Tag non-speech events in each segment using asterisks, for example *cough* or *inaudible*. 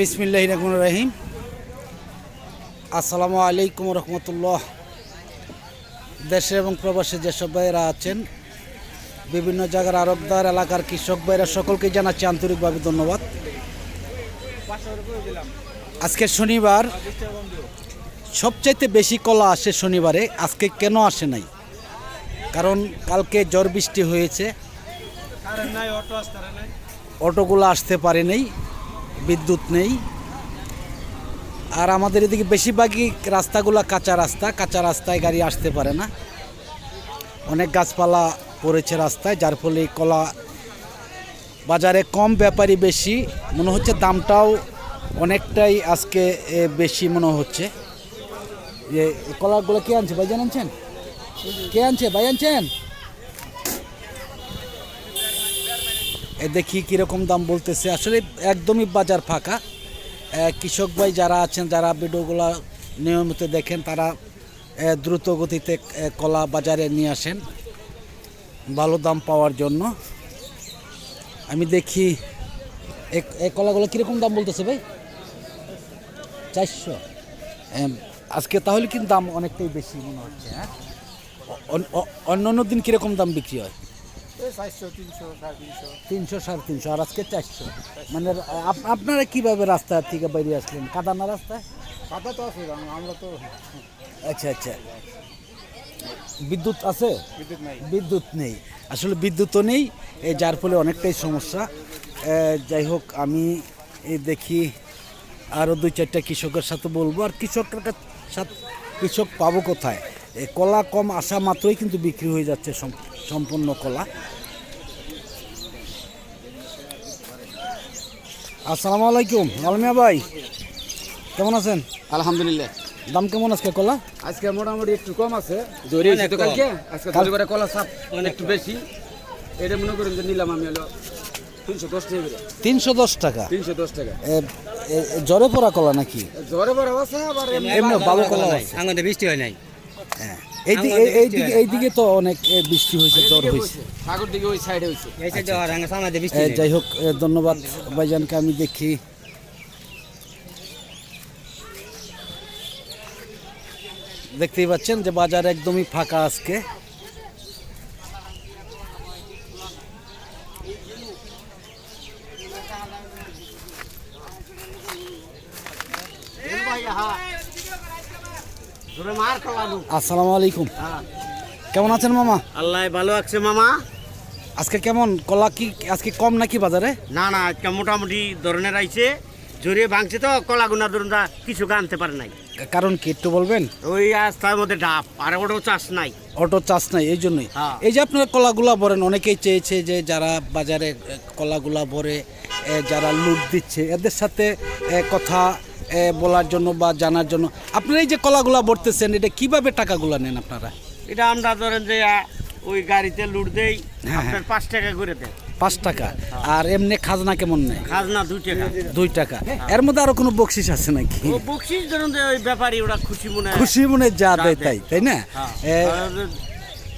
বিসমিল্লাহ রহমান রহিম। আসসালামু আলাইকুম রহমতুল্লাহ। দেশে এবং প্রবাসে যেসব ভাইয়েরা আছেন বিভিন্ন জায়গার আরবদার এলাকার কৃষক ভাইরা সকলকে জানাচ্ছি আন্তরিকভাবে ধন্যবাদ। আজকে শনিবার সবচাইতে বেশি কলা আসে শনিবারে আজকে কেন আসে নাই? কারণ কালকে ঝড় বৃষ্টি হয়েছে। অটোগুলো আসতে পারে নাই। বিদ্যুৎ নেই। আর আমাদের এদিকে বেশিরভাগই রাস্তাগুলো কাঁচা রাস্তা, কাঁচা রাস্তায় গাড়ি আসতে পারে না। অনেক গাছপালা পড়েছে রাস্তায়, যার ফলে কলা বাজারে কম ব্যাপারী বেশি। মনে হচ্ছে দামটাও অনেকটাই আজকে বেশি মনে হচ্ছে। যে কলাগুলো কে আনছে ভাই আনছেন কে আনছে? ভাই আনছেন? দেখি কীরকম দাম বলতেছে। আসলে একদমই বাজার ফাঁকা। কৃষক ভাই যারা আছেন, যারা ভিডিওগুলো নিয়মিত দেখেন, তারা দ্রুত গতিতে কলা বাজারে নিয়ে আসেন। ভালো দাম পাওয়ার জন্য। আমি দেখি, এ- কলাগুলো কীরকম দাম বলতেছে ভাই? চারশো। আজকে তাহলে কিন্তু দাম অনেকটাই বেশি মনে হচ্ছে হ্যাঁ? অন- অন্য অন্য দিন কীরকম দাম বিক্রি হয়? তিনশো সাড়ে তিনশো। আর আজকে চারশো। মানে আপ- আপনারা কীভাবে রাস্তা থেকে বেরিয়ে আসলেন? কাদানা রাস্তায় কাদা তো আছে আমরা তো আচ্ছা আচ্ছা। বিদ্যুৎ আছে? বিদ্যুৎ নাই। বিদ্যুৎ নেই। আসলে বিদ্যুৎও নেই যার ফলে অনেকটাই সমস্যা। যাই হোক আমি দেখি আরও দুই চারটা কৃষকের সাথে বলব। আর কৃষকের সাথে কৃষক পাবো কোথায়? এই কলা কম আসা মাত্রই কিন্তু বিক্রি হয়ে যাচ্ছে সম্পূর্ণ কলা। আসসালামু আলাইকুম আলমিয়া ভাই কেমন আছেন? আলহামদুলিল্লাহ। দাম কেমন আজকে কলা? আজকে মোটামুটি একটু কম আছে। কালকে আজকে কলা সাপ একটু বেশি। এটা মনে করেন যে নিলাম আমি হলো তিনশো দশ টাকা তিনশো দশ টাকা? জ্বরে পড়া কলা নাকি? জ্বরে বড় আছে আবার এমনি কলা আছে। বৃষ্টি হয় নাই। হ্যাঁ। এইদিকে এই- এইদিকে এইদিকে তো অনেক এ, বৃষ্টি হয়েছে জ্বর এদিকে হয়েছে। হয়েছে, সাগর দিকে ওই সাইডে হয়েছে। এই সাইডে আর আঙ্গে সামনে দিয়ে বৃষ্টি এ, নেই। যাই হোক এ, ধন্যবাদ ভাইজানকে আমি দেখি। দেখতেই পাচ্ছেন যে বাজার একদমই ফাঁকা আজকে। মার কলালু আসসালামু আলাইকুম। কেমন আছেন মামা? আল্লাহ ভালো আছে মামা। আজকে কেমন? কলা কি আজকে কম নাকি বাজারে? না না আজকে মোটামুটি ধরনের আইছে। জোরে ভাঙছে তো কলা গুনা ধরুন কিছু আনতে পারে নাই। কারণ কি একটু বলবেন? ওই রাস্তার মধ্যে ডাব আর ওটাও চাষ নাই। অটো চাষ নাই এই জন্যই। হ্যাঁ। এই যে আপনারা কলাগুলা ভরেন অনেকেই চেয়েছে যে যারা বাজারে কলাগুলা ভরে যারা লুট দিচ্ছে এদের সাথে কথা বলার জন্য বা জানার জন্য। আপনারা এই যে কলাগুলা ভরতেছেন এটা কীভাবে টাকাগুলা নেন আপনারা? এটা আমরা ধরেন যে ওই গাড়িতে লুট দেই হ্যাঁ, আপনার পাঁচ টাকা করে দেয়। পাঁচ টাকা। আর এমনি খাজনা কেমন নেয়? খাজনা দুই টাকা। দুই টাকা। এর মধ্যে আরও কোনো বকশিস আছে নাকি? বকশিস ধরুন যে ওই ব্যাপারী ওরা খুশি মনে খুশি মনে যা দেয়। তাই তাই না? হ্যাঁ।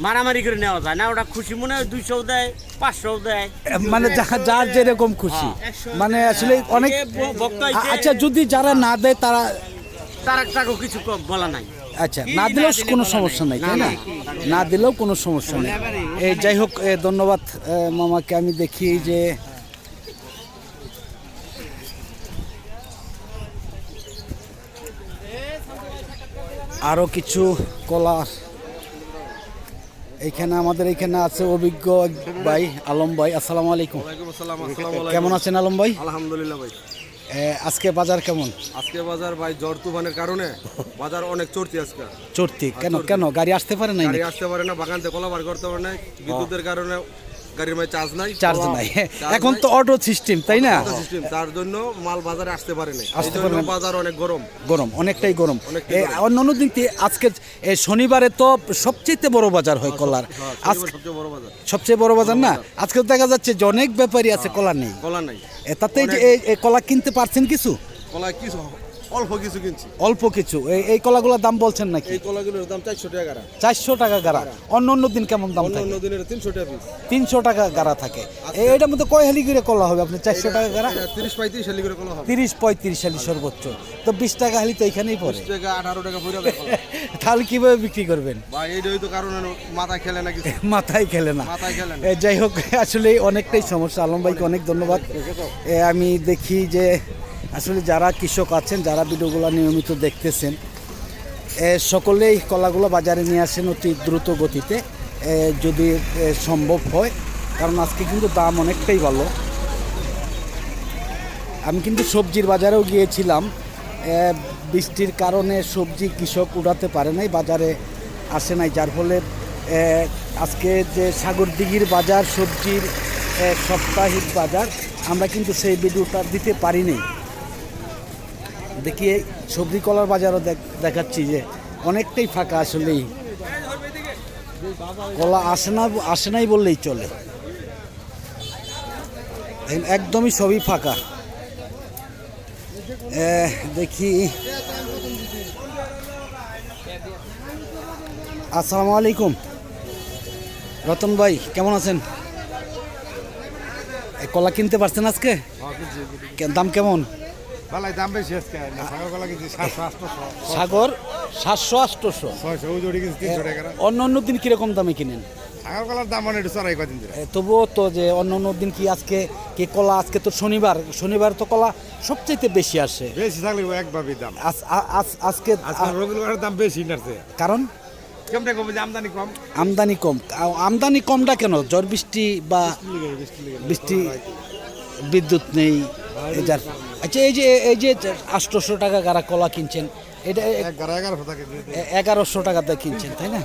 মারামারি করে নেওয়া যায়। না ওটা খুশি মনে হয় দুইশো দেয় পাঁচশো দেয়। মানে যার যেরকম খুশি। মানে আসলে অনেক আ- হইছে, আচ্ছা যদি যারা না দেয় তারা তারা টাকাও কিছু বলা নাই। আচ্ছা না দিলেও কোনো সমস্যা নাই। তাই না? না দিলেও কোনো সমস্যা নেই। এই যাই হোক ধন্যবাদ মামাকে। আমি দেখি যে আরও কিছু কলা এইখানে আমাদের এইখানে আছে অভিজ্ঞ ভাই আলম ভাই আসসালামু আলাইকুম। কেমন আছেন আলম ভাই? আলহামদুলিল্লাহ ভাই। আজকে বাজার কেমন? আজকে বাজার ভাই জ্বর তুফানের কারণে বাজার অনেক চড়তি আজকে। চড়তি। কেন কেন গাড়ি আসতে পারে না গাড়ি আসতে পারে না বাগান থেকে কলা বার করতে পারে না বিদ্যুতের কারণে গাড়ির মাঝে চার্জ নাই চার্জ নাই। এখন তো অটো সিস্টেম তাই না? সিস্টেম তার জন্য মাল বাজারে আসতে পারে না আসতে পারে না। বাজার অনেক গরম। গরম অনেকটাই গরম। অন্যান্য দিন আজকে শনিবারে তো সবচেয়ে বড় বাজার হয় কলার। হ্যাঁ, আজ সবচেয়ে বড় বাজার। সবচেয়ে বড় বাজার না? আজকে দেখা যাচ্ছে যে অনেক ব্যাপারী আছে কলা নেই। কলা নাই। তাতে যে কলা কিনতে পারছেন কিছু? কলা কি অল্প কিছু কিনছি। অল্প কিছু। এই- কলাগুলোর দাম বলছেন নাকি? এই কলাগুলোর দাম চারশো টাকা গাড়া। চারশো টাকা গাড়া। অন্য অন্য দিন কেমন দাম অন্য থাকে? অন্য দিনের তিনশো টাকা পিস তিনশো টাকা গাড়া থাকে। এ- এটার মধ্যে কয় হালি করে কলা হবে আপনি? চারশো টাকা গাড়া? তিরিশ পঁয়ত্রিশ হালি করে কলা হবে। তিরিশ পঁয়ত্রিশ হালি সর্বোচ্চ। তো বিশ টাকা হালি তো এখানেই পড়ে। টাকা আঠারো টাকা পড়ে। *laughs* তাহলে কীভাবে বিক্রি করবেন? বা এইটাই তো কারণ মাথায় খেলে না কিছু। *laughs* মাথায় খেলে না। মাথায় খেলে না। যাই হোক আসলে অনেকটাই সমস্যা। আলম ভাইকে অনেক ধন্যবাদ। আমি দেখি যে আসলে যারা কৃষক আছেন, যারা ভিডিওগুলো নিয়মিত দেখতেছেন সকলেই কলাগুলো বাজারে নিয়ে আসেন অতি দ্রুত গতিতে যদি সম্ভব হয়, কারণ আজকে কিন্তু দাম অনেকটাই ভালো। আমি কিন্তু সবজির বাজারেও গিয়েছিলাম বৃষ্টির কারণে সবজি কৃষক উড়াতে পারে নাই, বাজারে আসে নাই, যার ফলে আজকে যে সাগরদিঘির বাজার, সবজির সাপ্তাহিক বাজার, আমরা কিন্তু সেই ভিডিওটা দিতে পারিনি দেখি এই সবজি কলার বাজারও দেখ- দেখাচ্ছি যে অনেকটাই ফাঁকা আসলেই। কলা আসে না আসে নাই বললেই চলে। একদমই সবই ফাঁকা। দেখি। আসসালামু আলাইকুম। রতন ভাই কেমন আছেন? কলা কিনতে পারছেন আজকে? দাম কেমন? দাম বেশি আজকে। সাগর সাতশো আটশোশো। টাকা অন্য অন্য দিন কীরকম দামে কিনেন? সাগর কলার দাম মানে একটু চড়াই কদিন ধরে তবুও তো যে অন্য অন্য দিন কি আজকে কি কলা আজকে তো শনিবার শনিবার তো কলা সবচেয়ে বেশি আসে। বেশি থাকলে একভাবেই দাম। আজকে দাম বেশি নাড়ছে। কারণ? কম আমদানি কম? আমদানি কম। আমদানি কমটা কেন? ঝড় বৃষ্টি বা বৃষ্টি বিদ্যুৎ নেই এই যার আচ্ছা এই যে এই যে আটশোশো টাকা গাড়া কলা কিনছেন এটা এগারোশো টাকাতে কিনছেন তাই না?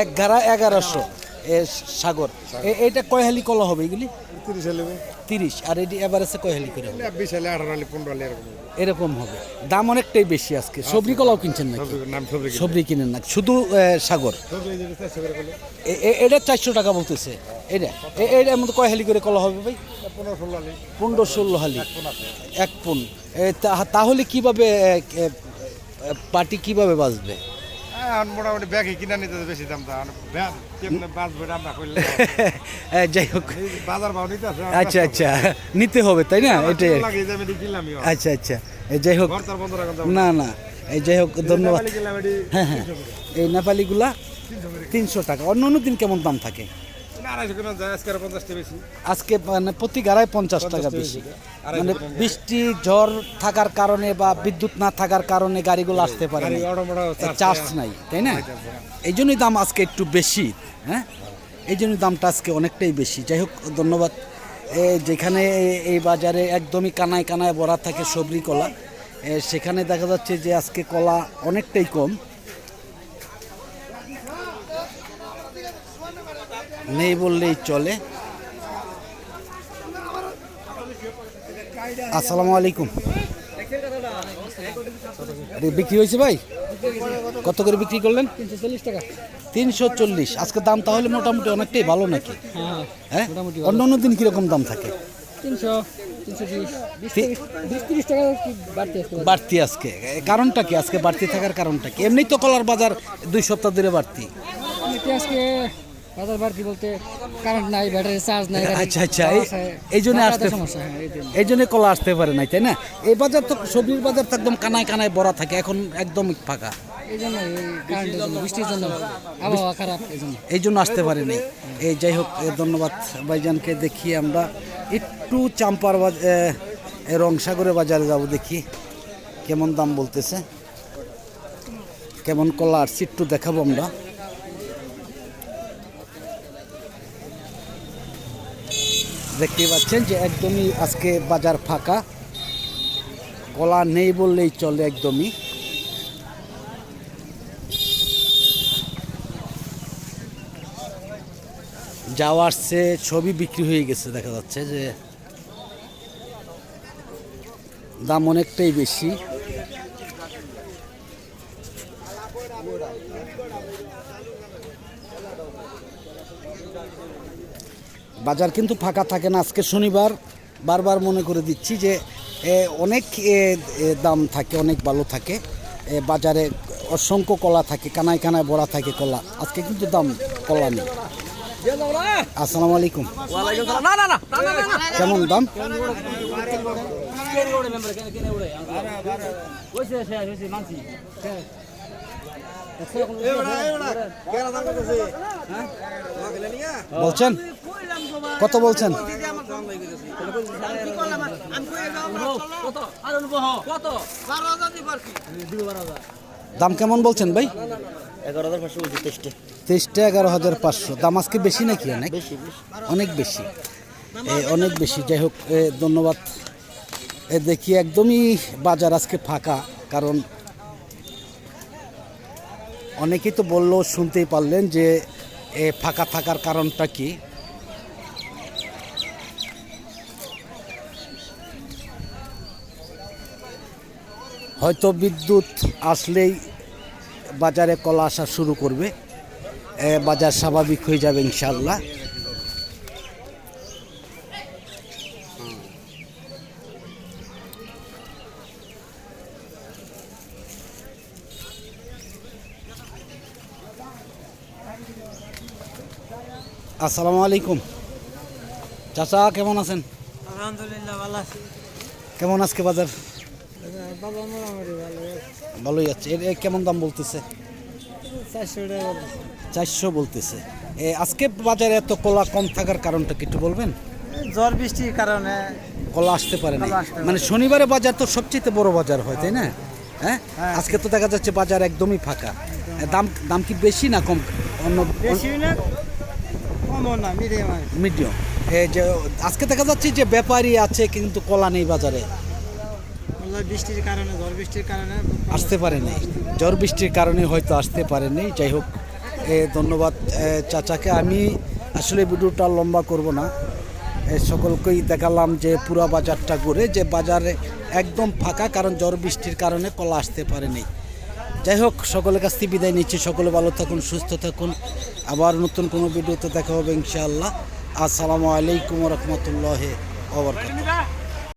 এক গাড়া এগারোশো এ সাগর। এটা কয় হালি কলা হবে এগুলি? তিরিশ হলে তিরিশ আর এটি এভারেজে কয় হালি করে বিশ হলে আঠারো হলে পনেরো হলে এরকম এরকম হবে। দাম অনেকটাই বেশি আজকে। সবজি কলাও কিনছেন না সবজি কিনে। কিনেন না শুধু সাগর? এটা চারশো টাকা বলতেছে। এটা এটার মধ্যে কয় হালি করে কলা হবে ভাই? পনেরো ষোলো হলে। পনেরো ষোলো হালি এক পুন। তাহলে কীভাবে পার্টি কীভাবে বাঁচবে? মোটামুটি ব্যাগে কিনা নিতে বেশি দাম *laughs* যাই হোক। বাজার ভাও নিতে আছে আচ্ছা আচ্ছা। নিতে হবে তাই না? এটাই আচ্ছা আচ্ছা। যাই হোক। না না। এই যাই হোক ধন্যবাদ। হ্যাঁ হ্যাঁ। এই নেপালিগুলা তিনশো টাকা। অন্য অন্য দিন কেমন দাম থাকে? আজকে মানে প্রতি গাড়ায় পঞ্চাশ টাকা বেশি। মানে বৃষ্টি ঝড় থাকার কারণে বা বিদ্যুৎ না থাকার কারণে গাড়িগুলো আসতে পারে চার্জ নাই তাই না? এই জন্যই দাম আজকে একটু বেশি হ্যাঁ? এই জন্যই দামটা আজকে অনেকটাই বেশি। যাই হোক ধন্যবাদ। যেখানে এই বাজারে একদমই কানায় কানায় ভরা থাকে সবজি কলা সেখানে দেখা যাচ্ছে যে আজকে কলা অনেকটাই কম। নেই বললেই চলে। আসসালামু আলাইকুম। বিক্রি হয়েছে ভাই? কত করে বিক্রি করলেন? তিনশো চল্লিশ। টাকা তিনশো চল্লিশ আজকে দাম তাহলে মোটামুটি অনেকটাই ভালো নাকি? হ্যাঁ? অন্য অন্য দিন কীরকম দাম থাকে? তিনশো বাড়তি আজকে। কারণটা কি? আজকে বাড়তি থাকার কারণটা কি? এমনি তো কলার বাজার দুই সপ্তাহ ধরে বাড়তি। আজকে বাজার বাড়তি বলতে কারেন্ট নাই ব্যাটারি চার্জ নাই আচ্ছা, আচ্ছা, এই- জন্য আসতে- সমস্যা হ্যাঁ এই জন্য। কলা আসতে পারে নাই তাই না? এই বাজার তো সবজির বাজার তো একদম কানায় কানায় থাকে এখন একদম ফাঁকা। এই জন্য আসতে পারেনি এই যাই হোক ধন্যবাদ ভাইজানকে দেখি আমরা। একটু চাম্পার রংসাগরের বাজারে যাব দেখি কেমন দাম বলতেছে। কেমন কলা আসছে একটু দেখাবো আমরা। দেখতে পাচ্ছেন যে একদমই আজকে বাজার ফাঁকা। কলা নেই বললেই চলে একদমই। যাওয়া আসছে, ছবি বিক্রি হয়ে গেছে, দেখা যাচ্ছে যে দাম অনেকটাই বেশি। বাজার কিন্তু ফাঁকা থাকে না। আজকে শনিবার বারবার মনে করে দিচ্ছি যে এ, অনেক দাম থাকে অনেক ভালো থাকে। এ, বাজারে অসংখ্য কলা থাকে কানায় কানায় ভরা থাকে কলা। আজকে কিন্তু দাম কলা নেই। আসসালামু আলাইকুম। কেমন দাম? বলছেন? কত বলছেন? দাম কেমন বলছেন ভাই? এগারো তেইশটা এগারো হাজার পাঁচশো। দাম আজকে বেশি নাকি অনেক? অনেক বেশি। অনেক বেশি। যাই হোক ধন্যবাদ। এ, দেখি একদমই বাজার আজকে ফাঁকা, কারণ অনেকেই তো বলল, শুনতেই পারলেন যে, এ, ফাঁকা থাকার কারণটা কি? হয়তো বিদ্যুৎ আসলেই বাজারে কলা আসা শুরু করবে। বাজার স্বাভাবিক হয়ে যাবে ইনশাল্লাহ আসসালামু আলাইকুম। চাচা কেমন আছেন? আলহামদুলিল্লাহ ভালো আছি। কেমন আজকে বাজার? বাবা মোটামুটি ভালো। ভালোই যাচ্ছে এর এর কেমন দাম বলতেছে? চারশো টাকা চারশো বলতেছে। এ, আজকে বাজারে এত কলা কম থাকার কারণটা কি একটু বলবেন? ঝড় বৃষ্টির কারণে কলা আসতে পারে না কলা আসতে পারে। মানে শনিবারে বাজার তো সবচেয়ে বড় বাজার হয় তাই না? হ্যাঁ? আজকে তো দেখা যাচ্ছে বাজার একদমই ফাঁকা। দাম দাম কি বেশি না কম? অন্য বেশি না কমও না মিডিয়াম। মিডিয়াম যে আজকে দেখা যাচ্ছে যে ব্যাপারী আছে কিন্তু কলা নেই বাজারে। আসতে পারেনি। ঝড় বৃষ্টির কারণে হয়তো আসতে পারেনি। যাই হোক এ, ধন্যবাদ চাচাকে। আমি আসলে ভিডিওটা লম্বা করব না। সকলকেই দেখালাম যে পুরা বাজারটা ঘুরে যে বাজারে একদম ফাঁকা কারণ ঝড় বৃষ্টির কারণে কলা আসতে পারেনি। যাই হোক সকলের কাছ থেকে বিদায় নিচ্ছি। সকলে ভালো থাকুন সুস্থ থাকুন। আবার নতুন কোনো ভিডিওতে দেখা হবে ইনশাআল্লাহ। আসসালামু আলাইকুম রহমতুল্লাহ ওবরকাত